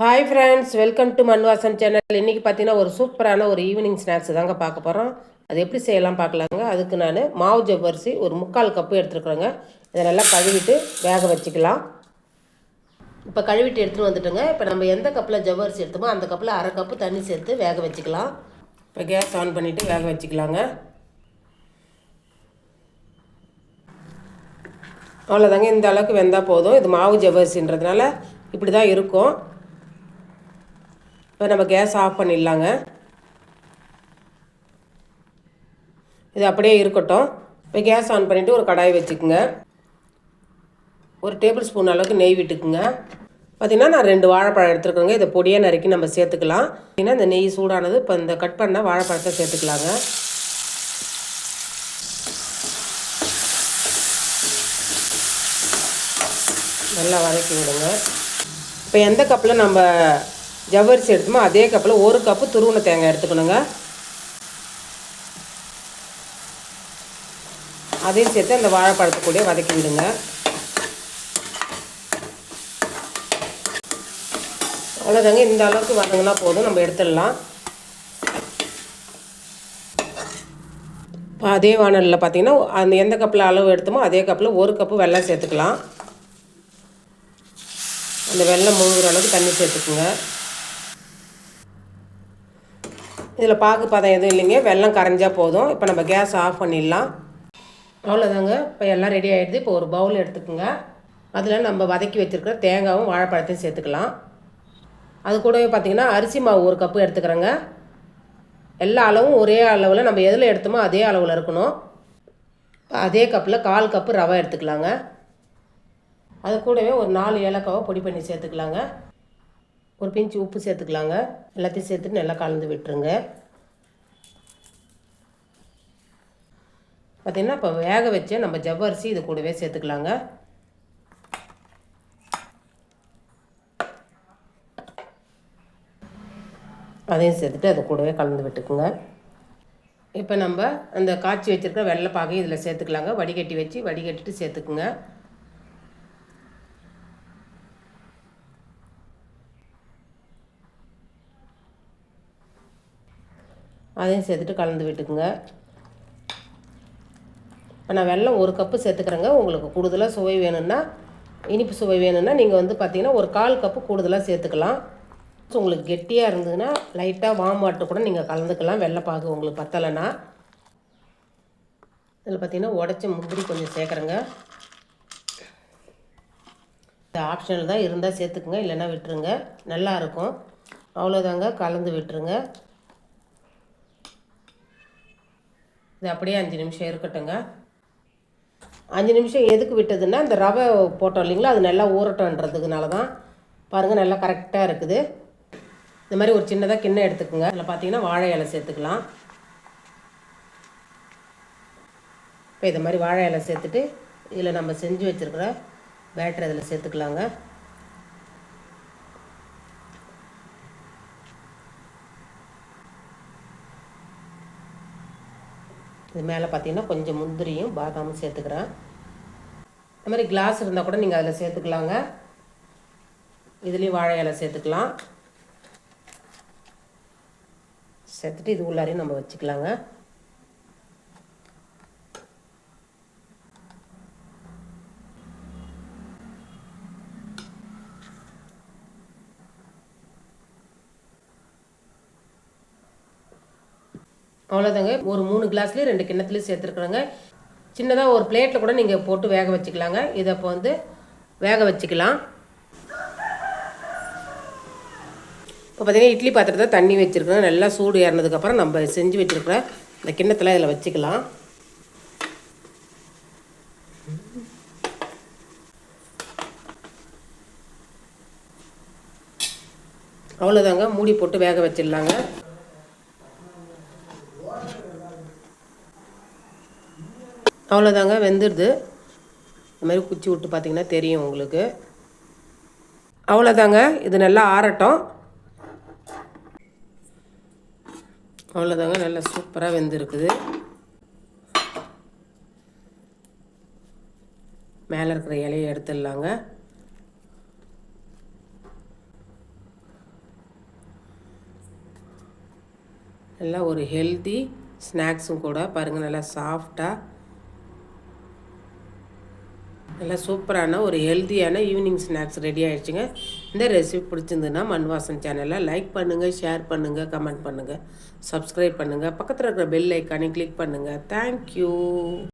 Hi friends welcome to மண்வாசன் channel இன்றைக்கி பார்த்தீங்கன்னா ஒரு சூப்பரான ஒரு ஈவினிங் ஸ்நாக்ஸ் தாங்க பார்க்க போகிறோம் அது எப்படி செய்யலாம் பார்க்கலாங்க. அதுக்கு நான் மாவு ஜவ்வரிசி ஒரு முக்கால் கப்பு எடுத்துருக்குறேங்க. இதை நல்லா கழுவிட்டு வேக வச்சுக்கலாம். இப்போ கழுவிட்டு எடுத்துகிட்டு வந்துட்டோங்க. இப்போ நம்ம எந்த கப்பில் ஜவ்வரிசி எடுத்தோமோ அந்த கப்பில் அரை கப்பு தண்ணி சேர்த்து வேக வச்சுக்கலாம். இப்போ கேஸ் ஆன் பண்ணிவிட்டு வேக வச்சுக்கலாங்க. அவ்வளோதாங்க இந்த அளவுக்கு வெந்தால் போதும். இது மாவு ஜவ்வரிசின்றதுனால இப்படி தான் இருக்கும். இப்போ நம்ம கேஸ் ஆஃப் பண்ணிடலாங்க. இது அப்படியே இருக்கட்டும். இப்போ கேஸ் ஆன் பண்ணிவிட்டு ஒரு கடாய் வச்சுக்குங்க. ஒரு டேபிள் ஸ்பூன் அளவுக்கு நெய் விட்டுக்குங்க. பார்த்திங்கன்னா நான் ரெண்டு வாழைப்பழம் எடுத்துருக்கோங்க. இதை பொடியாக நறுக்கி நம்ம சேர்த்துக்கலாம். பார்த்திங்கன்னா இந்த நெய் சூடானது இப்போ இந்த கட் பண்ண வாழைப்பழத்தை சேர்த்துக்கலாங்க. நல்லா வதக்கி விடுங்க. இப்போ எந்த கப்பில் நம்ம ஜவ்வரிசி எடுத்தோமோ அதே கப்பில் ஒரு கப்பு துருவன தேங்காய் எடுத்துக்கணுங்க. அதையும் சேர்த்து அந்த வாழைப்பழத்தை கூட வதக்கி விடுங்க. அவ்வளோதாங்க இந்த அளவுக்கு வதங்கினா போதும். நம்ம எடுத்துடலாம். இப்போ அதே வானலில் பார்த்தீங்கன்னா அந்த எந்த கப்பில் அளவு எடுத்தோமோ அதே கப்பில் ஒரு கப்பு வெல்லம் சேர்த்துக்கலாம். அந்த வெள்ளம் முழுகிற அளவுக்கு தண்ணி சேர்த்துக்குங்க. இதில் பாகு பதம் எதுவும் இல்லைங்க. வெள்ளம் கரைஞ்சால் போதும். இப்போ நம்ம கேஸ் ஆஃப் பண்ணிடலாம். அவ்வளோதாங்க. இப்போ எல்லாம் ரெடி ஆகிடுது இப்போ ஒரு பவுல் எடுத்துக்கோங்க. அதில் நம்ம வதக்கி வச்சுருக்கிற தேங்காவும் வாழைப்பழத்தையும் சேர்த்துக்கலாம். அது கூடவே பார்த்திங்கன்னா அரிசி மாவு ஒரு கப்பு எடுத்துக்கிறேங்க. எல்லா அளவும் ஒரே அளவில் நம்ம எதில் எடுத்தோமோ அதே அளவில் இருக்கணும். அதே கப்பில் கால் கப்பு ரவை எடுத்துக்கலாங்க. அது கூடவே ஒரு நாலு ஏலக்காவை பொடி பண்ணி சேர்த்துக்கலாங்க. ஒரு பிஞ்சு உப்பு சேர்த்துக்கலாங்க. எல்லாத்தையும் சேர்த்துட்டு நல்லா கலந்து விட்டுருங்க. பார்த்திங்கன்னா இப்போ வேக வச்ச நம்ம ஜவ்வரிசி இது கூடவே சேர்த்துக்கலாங்க. அதையும் சேர்த்துட்டு அது கூடவே கலந்து விட்டுக்குங்க. இப்போ நம்ம அந்த காய்ச்சி வச்சுருக்க வெள்ளைப்பாகையும் இதில் சேர்த்துக்கலாங்க. வடிகட்டி வச்சு வடிகட்டிட்டு சேர்த்துக்குங்க. அதையும் சேர்த்துட்டு கலந்து விட்டுக்குங்க. இப்போ நான் வெள்ளம் ஒரு கப்பு சேர்த்துக்கிறேங்க. உங்களுக்கு கூடுதலாக சுவை வேணும்னா இனிப்பு சுவை வேணும்னா நீங்கள் வந்து பார்த்தீங்கன்னா ஒரு கால் கப்பு கூடுதலாக சேர்த்துக்கலாம். ஸோ உங்களுக்கு கெட்டியாக இருந்ததுன்னா லைட்டாக வாம் வாட்டர் கூட நீங்கள் கலந்துக்கலாம். வெள்ளைப்பாகு உங்களுக்கு பத்தலைன்னா. இதில் பார்த்தீங்கன்னா உடச்ச முந்திரி கொஞ்சம் சேர்க்குறேங்க. இந்த ஆப்ஷனல் தான். இருந்தால் சேர்த்துக்குங்க. இல்லைன்னா விட்டுருங்க. நல்லா இருக்கும். அவ்வளோதாங்க கலந்து விட்டுருங்க. இது அப்படியே அஞ்சு நிமிஷம் இருக்கட்டுங்க அஞ்சு நிமிஷம் எதுக்கு விட்டதுன்னா இந்த ரவை போட்டோம் இல்லைங்களா? அது நல்லா ஊறட்டன்றதுக்குனால தான் பாருங்கள் நல்லா கரெக்டாக இருக்குது. இந்த மாதிரி ஒரு சின்னதாக கிண்ணம் எடுத்துக்கோங்க. அதில் பார்த்தீங்கன்னா வாழை இலை சேர்த்துக்கலாம். இப்போ இதை மாதிரி வாழை இலை சேர்த்துட்டு இதில் நம்ம செஞ்சு வச்சுருக்கிற பேட்டர் இதில் சேர்த்துக்கலாங்க. இது மேலே பார்த்தீங்கன்னா கொஞ்சம் முந்திரியும் பாதாமும் சேர்த்துக்கிறேன். இந்த மாதிரி கிளாஸ் இருந்தால் கூட நீங்கள் அதில் சேர்த்துக்கலாங்க. இதுலேயும் வாழை இலை சேர்த்துக்கலாம். சேர்த்துட்டு இது உள்ளாரையும் நம்ம வச்சுக்கலாங்க. அவ்வளோதாங்க ஒரு மூணு கிளாஸ்லேயும் ரெண்டு கிண்ணத்துலேயும் சேர்த்துருக்குறோங்க. சின்னதாக ஒரு பிளேட்டில் கூட நீங்கள் போட்டு வேக வச்சுக்கலாங்க. இதை இப்போ வந்து வேக வச்சுக்கலாம். இப்போ பார்த்தீங்கன்னா இட்லி பாத்திரத்தை தண்ணி வச்சுருக்கோம். நல்லா சூடு ஏறினதுக்கப்புறம் நம்ம செஞ்சு வச்சுருக்கிற இந்த கிண்ணத்தில் இதில் வச்சுக்கலாம். அவ்வளோதாங்க மூடி போட்டு வேக வச்சிடலாங்க. அவ்வளோதாங்க வெந்துடுது இந்த மாதிரி குச்சி விட்டு பார்த்திங்கன்னா தெரியும் உங்களுக்கு. அவ்வளோதாங்க இது நல்லா ஆறட்டும். அவ்வளோதாங்க நல்லா சூப்பராக வெந்திருக்குது. மேலே இருக்கிற இலையை எடுத்துடலாங்க. நல்லா ஒரு ஹெல்த்தி ஸ்நாக்ஸும் கூட பாருங்கள் நல்லா சாஃப்டாக நல்லா சூப்பரான ஒரு ஹெல்த்தியான ஈவினிங் ஸ்நாக்ஸ் ரெடி ஆகிடுச்சுங்க இந்த ரெசிபி பிடிச்சிருந்துன்னா மண்வாசன் சேனலை லைக் பண்ணுங்கள் ஷேர் பண்ணுங்கள் கமெண்ட் பண்ணுங்கள் சப்ஸ்கிரைப் பண்ணுங்கள் பக்கத்தில் இருக்கிற பெல் ஐக்கானே கிளிக் பண்ணுங்கள் தேங்க்யூ